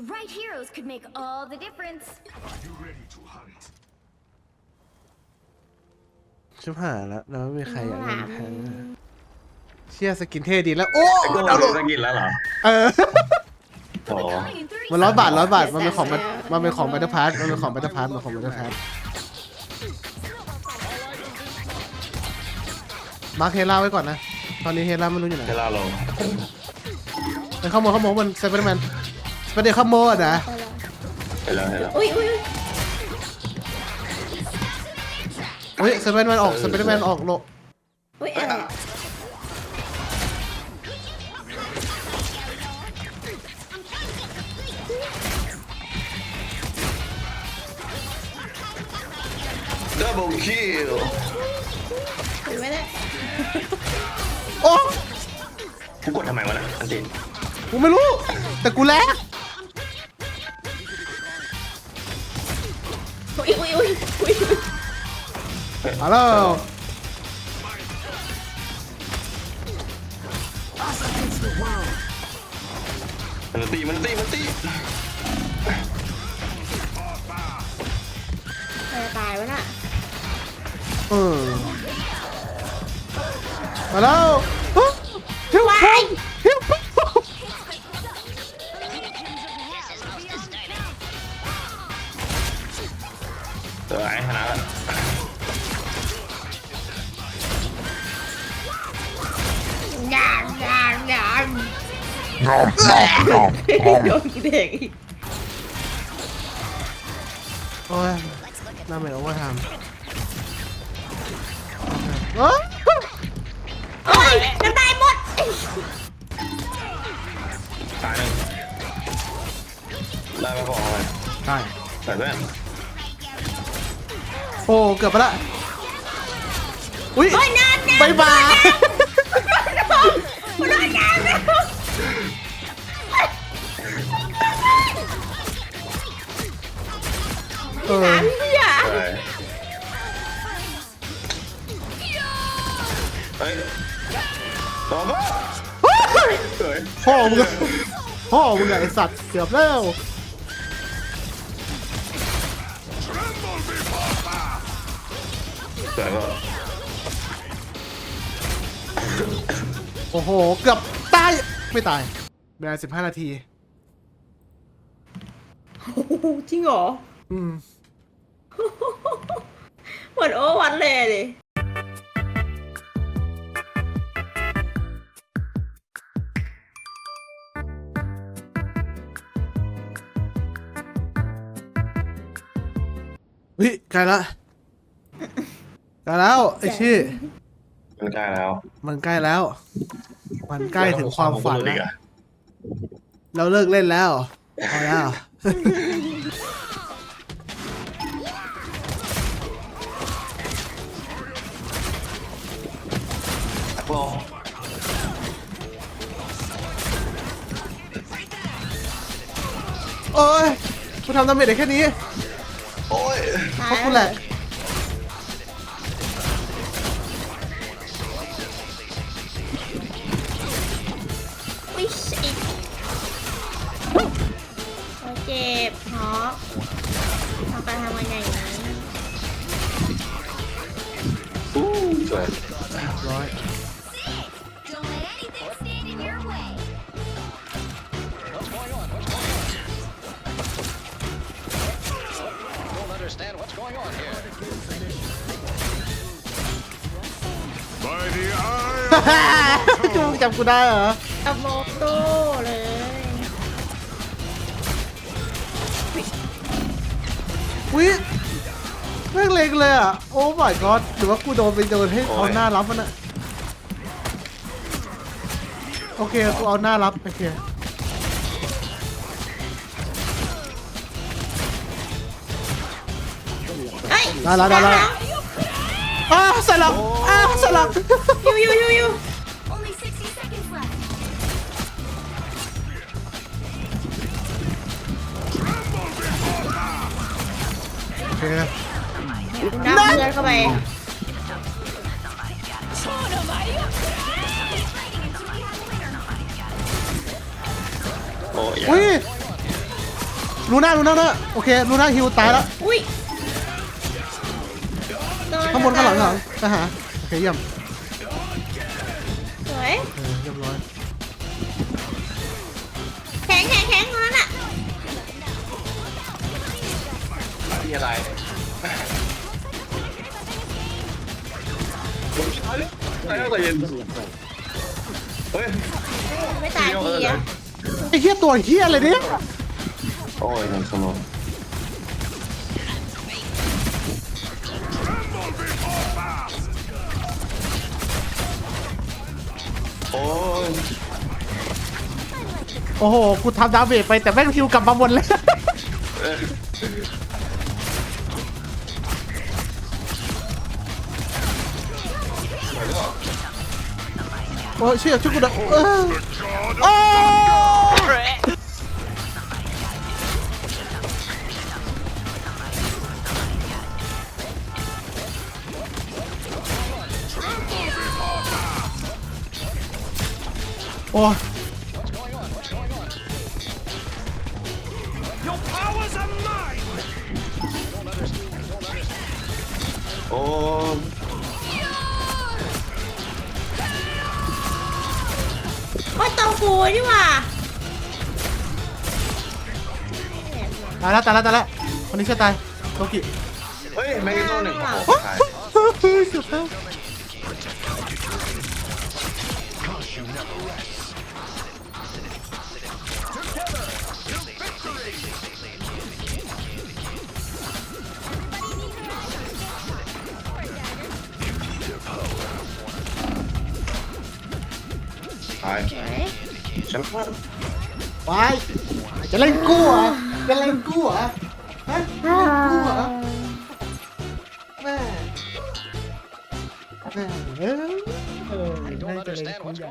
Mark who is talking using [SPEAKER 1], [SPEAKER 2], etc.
[SPEAKER 1] The right heroes could make all the difference.
[SPEAKER 2] ชิบหายแล้วแล้วไม่มีใครอยากเล่นแทนเชี่ยสกินเท่ดีแล้ว โอ้
[SPEAKER 3] ก็
[SPEAKER 2] ดาวโหล
[SPEAKER 3] รู้
[SPEAKER 2] ด
[SPEAKER 3] สกินแล้วเหรอ
[SPEAKER 2] เออ
[SPEAKER 3] โอ้
[SPEAKER 1] Calling in 30
[SPEAKER 2] มันร้อยบาท
[SPEAKER 1] seconds.
[SPEAKER 2] ร้อยบาทมันเป็นของมันมันเป็นของบัตเตอร์พาร์ทมันเป็นของบัตเตอร์พาร์ทมันของบัตเตอร์พาร์ทมาร์คเฮล่าไว้ก่อนนะ ตอนนี้เฮล่าไม่รู้อยู่ไหน
[SPEAKER 3] เวลาลง
[SPEAKER 2] ไปเข้าโมเข้าโมมันสไปเดอร์แมน สไปเดอร์เข้าโมอะนะ
[SPEAKER 3] เห็นแล้วเห็นแล้ว
[SPEAKER 4] อุ้ยอุ้ยอุ๊ย
[SPEAKER 2] เฮ้ยสไปเดอร์แมนออกสไปเดอร์แมนออกโล
[SPEAKER 4] อุ้ยอะไรอะ
[SPEAKER 3] ดับเบิลคิล
[SPEAKER 4] เห็นไหมเนี่ย
[SPEAKER 2] โอ้
[SPEAKER 3] กูกดทำไมวะน่ะอันติ
[SPEAKER 2] กูไม่รู้ แต่กูแลก มาแล้ว
[SPEAKER 3] มันตีมันตีมันตี
[SPEAKER 4] ใครจะตายวะน่ะ
[SPEAKER 2] เออมาแล้วฮะฮิวพงฮิวพง
[SPEAKER 3] เออไอ้ชนะแโด
[SPEAKER 4] นกินเด็กอีก
[SPEAKER 2] โอ้ยน่าเหมือนโอเวอร์ไทม์เอ้ย
[SPEAKER 4] โอ้ยน้ำตายหมด
[SPEAKER 3] ตายหนึ่งได้ไหมบอกเขาไป
[SPEAKER 2] ได้
[SPEAKER 3] ใส่แว่น
[SPEAKER 2] โอ้เกือบไปละอุ้ย
[SPEAKER 4] โอ้ยน้ำน้ำ
[SPEAKER 2] บายบาย
[SPEAKER 4] โดนน้ำแล้ว
[SPEAKER 2] เออ
[SPEAKER 4] น้ำเหี้ย
[SPEAKER 3] ใช่เฮ้ยต่อมาเฮ้ย
[SPEAKER 2] พ่อมึงอะพ่อมึงอะไอสัตว์เกือบแล้ว
[SPEAKER 3] สวยก็
[SPEAKER 2] โอ้โห เกือบตาย ไม่ตายเวลาสิบห้านาที
[SPEAKER 4] โอ้โหจริงเหรอ
[SPEAKER 2] อืม
[SPEAKER 4] เหมือนโอวันเลยดิ
[SPEAKER 2] เฮ้ยใกล้ละใกล้แล้วไอ้ชี่
[SPEAKER 3] มันใกล้แล้ว
[SPEAKER 2] มันใกล้แล้ว มันใกล้ถึงความฝัน
[SPEAKER 3] อี
[SPEAKER 2] แล้ว
[SPEAKER 3] กอะ
[SPEAKER 2] เราเลิกเล่นแล้วพอแล้ว
[SPEAKER 3] โอ้
[SPEAKER 2] โอ้ยกูทำดาเมจได้แค่นี้
[SPEAKER 3] โอ้ย
[SPEAKER 2] เพราะกูแหละ
[SPEAKER 4] ทำการทำงานอย่างนี้
[SPEAKER 3] อู้สวย
[SPEAKER 2] ร้อย
[SPEAKER 1] Don't let anything stand in your way.
[SPEAKER 5] don't understand what's going on here.
[SPEAKER 6] By the eye
[SPEAKER 2] จูจำกูได้เหรอ
[SPEAKER 4] กับโมโต้เลย
[SPEAKER 2] วิแม่งเล็งเลยอะ โอ้ my god หรือว่ากูโดนไปโดนให้เอาหน้ารับมันอะโอเคกูเอาหน้ารับโอเค
[SPEAKER 4] เฮ้ย
[SPEAKER 2] ได้แล้วได้แล้วอ้าวสลับอ้าวสลับ
[SPEAKER 4] ยูยูยูยู
[SPEAKER 2] เค
[SPEAKER 4] น้ำเลือดเข้าไป
[SPEAKER 3] โอ้ย
[SPEAKER 2] อุ้ยลูน่าลูน่าลูน่าโอเคลูน่าฮิวตายแล้ว
[SPEAKER 4] อุ้ยโด
[SPEAKER 2] ข้างบนข้างหลังข้างหลังไปหาโอเคเยี่ยม
[SPEAKER 4] ตา
[SPEAKER 3] ยแล้วตายเย็นเฮ้ย
[SPEAKER 4] ไม่ตายทีอะ
[SPEAKER 2] ไอ้เหี้ยตัวเหี้ยอะไรเนี่ย
[SPEAKER 3] โอ้ยนั่นสมองโอ้ย
[SPEAKER 2] โอ้โห กูทำดาเมจไปแต่แม่งฮิวกลับมาหมดเลย โอ้ยเชี่ยช่วย นี่
[SPEAKER 4] หว่า
[SPEAKER 2] ตายแล้วตายแล้วตายแล้วคนนี้เชื่อตายโลกิ
[SPEAKER 3] เฮ้ยแม่งอีกตัวหนึ่งโอ้โหตาย
[SPEAKER 2] เฮ้ยเกือบแล้ว
[SPEAKER 3] ตาย
[SPEAKER 4] สวย
[SPEAKER 3] ฉันว่า
[SPEAKER 2] ไปจะเล่นกู้เหรอจะเล่นกู้เหรอฮะเล่นกู้เหรอแม่แม่เออเออน่าจะเล่นกู้ใหญ่